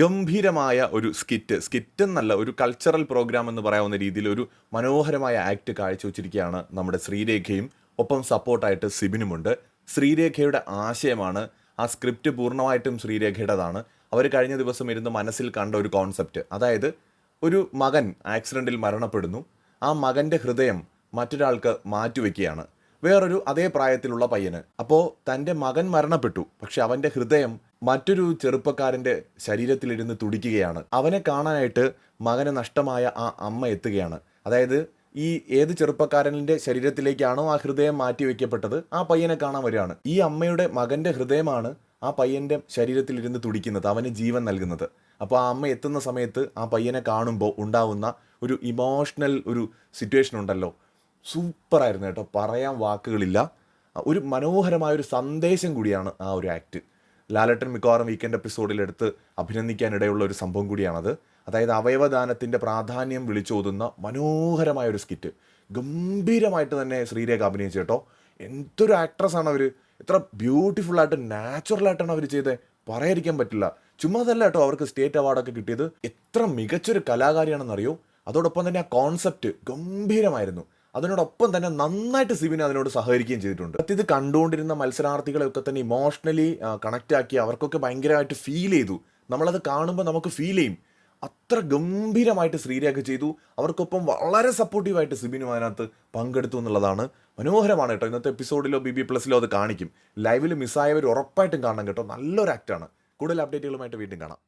ഗംഭീരമായ ഒരു skit skit എന്നല്ല ഒരു കൾച്ചറൽ പ്രോഗ്രാം എന്ന് പറയാവുന്ന രീതിയിൽ ഒരു മനോഹരമായ ആക്ട് കാഴ്ചവെച്ചിരിക്കുകയാണ് നമ്മുടെ ശ്രീരേഖയും ഒപ്പം സപ്പോർട്ടായിട്ട് സിബിനുമുണ്ട്. ശ്രീരേഖയുടെ ആശയമാണ് ആ സ്ക്രിപ്റ്റ് പൂർണമായിട്ടും ശ്രീരേഖയുടേതാണ്. അവർ കഴിഞ്ഞ ദിവസം ഇരുന്ന് മനസ്സിൽ കണ്ട ഒരു കോൺസെപ്റ്റ് അതായത് ഒരു മകൻ ആക്സിഡന്റിൽ മരണപ്പെടുന്നു. ആ മകന്റെ ഹൃദയം മറ്റൊരാൾക്ക് മാറ്റിവെക്കുകയാണ്. വേറൊരു അതേ പ്രായത്തിലുള്ള പയ്യന്. അപ്പോൾ തന്റെ മകൻ മരണപ്പെട്ടു പക്ഷെ അവന്റെ ഹൃദയം മറ്റൊരു ചെറുപ്പക്കാരന്റെ ശരീരത്തിലിരുന്ന് തുടിക്കുകയാണ്. അവനെ കാണാനായിട്ട് മകന് നഷ്ടമായ ആ അമ്മ എത്തുകയാണ്. അതായത് ഈ ഏത് ചെറുപ്പക്കാരന്റെ ശരീരത്തിലേക്കാണോ ആ ഹൃദയം മാറ്റി വയ്ക്കപ്പെട്ടത് ആ പയ്യനെ കാണാൻ വരികയാണ്. ഈ അമ്മയുടെ മകന്റെ ഹൃദയമാണ് ആ പയ്യന്റെ ശരീരത്തിലിരുന്ന് തുടിക്കുന്നത് അവന് ജീവൻ നൽകുന്നത്. അപ്പോൾ ആ അമ്മ എത്തുന്ന സമയത്ത് ആ പയ്യനെ കാണുമ്പോൾ ഉണ്ടാവുന്ന ഒരു ഇമോഷണൽ ഒരു സിറ്റുവേഷൻ ഉണ്ടല്ലോ. സൂപ്പറായിരുന്നു കേട്ടോ. പറയാൻ വാക്കുകളില്ല. ഒരു മനോഹരമായ ഒരു സന്ദേശം കൂടിയാണ് ആ ഒരു ആക്ട് ലാലട്ടൻ മിക്കവാറും വീക്കെൻഡ് എപ്പിസോഡിൽ എടുത്ത് അഭിനന്ദിക്കാനിടയുള്ള ഒരു സംഭവം കൂടിയാണത്. അതായത് അവയവദാനത്തിന്റെ പ്രാധാന്യം വിളിച്ചോതുന്ന മനോഹരമായ ഒരു സ്കിറ്റ് ഗംഭീരമായിട്ട് തന്നെ ശ്രീരേഖ അഭിനയിച്ചു കേട്ടോ. എന്തൊരു ആക്ട്രസ്സാണ് അവർ എത്ര ബ്യൂട്ടിഫുള്ളായിട്ട് നാച്ചുറലായിട്ടാണ് അവർ ചെയ്തത് പറയാതിരിക്കാൻ പറ്റില്ല. ചുമ്മാ അതല്ല കേട്ടോ അവർക്ക് സ്റ്റേറ്റ് അവാർഡൊക്കെ കിട്ടിയത്. എത്ര മികച്ചൊരു കലാകാരിയാണെന്നറിയോ? അതോടൊപ്പം തന്നെ ആ കോൺസെപ്റ്റ് ഗംഭീരമായിരുന്നു. അതിനോടൊപ്പം തന്നെ നന്നായിട്ട് സിബിൻ അതിനോട് സഹകരിക്കുകയും ചെയ്തിട്ടുണ്ട്. ഇത് കണ്ടുകൊണ്ടിരുന്ന മത്സരാർത്ഥികളെയൊക്കെ തന്നെ ഇമോഷണലി കണക്റ്റ് ആക്കി അവർക്കൊക്കെ ഭയങ്കരമായിട്ട് ഫീൽ ചെയ്തു. നമ്മളത് കാണുമ്പോൾ നമുക്ക് ഫീൽ ചെയ്യും. അത്ര ഗംഭീരമായിട്ട് ശ്രീരേഖ ചെയ്തു. അവർക്കൊപ്പം വളരെ സപ്പോർട്ടീവായിട്ട് സിബിനും അതിനകത്ത് പങ്കെടുത്തു എന്നുള്ളതാണ് മനോഹരമാണ് കേട്ടോ. ഇന്നത്തെ എപ്പിസോഡിലോ ബി ബി പ്ലസിലോ അത് കാണിക്കും. ലൈവിൽ മിസ്സായവർ ഉറപ്പായിട്ടും കാണണം കേട്ടോ. നല്ലൊരു ആക്റ്റാണ് കൂടുതൽ അപ്ഡേറ്റുകളുമായിട്ട് വീണ്ടും കാണാം.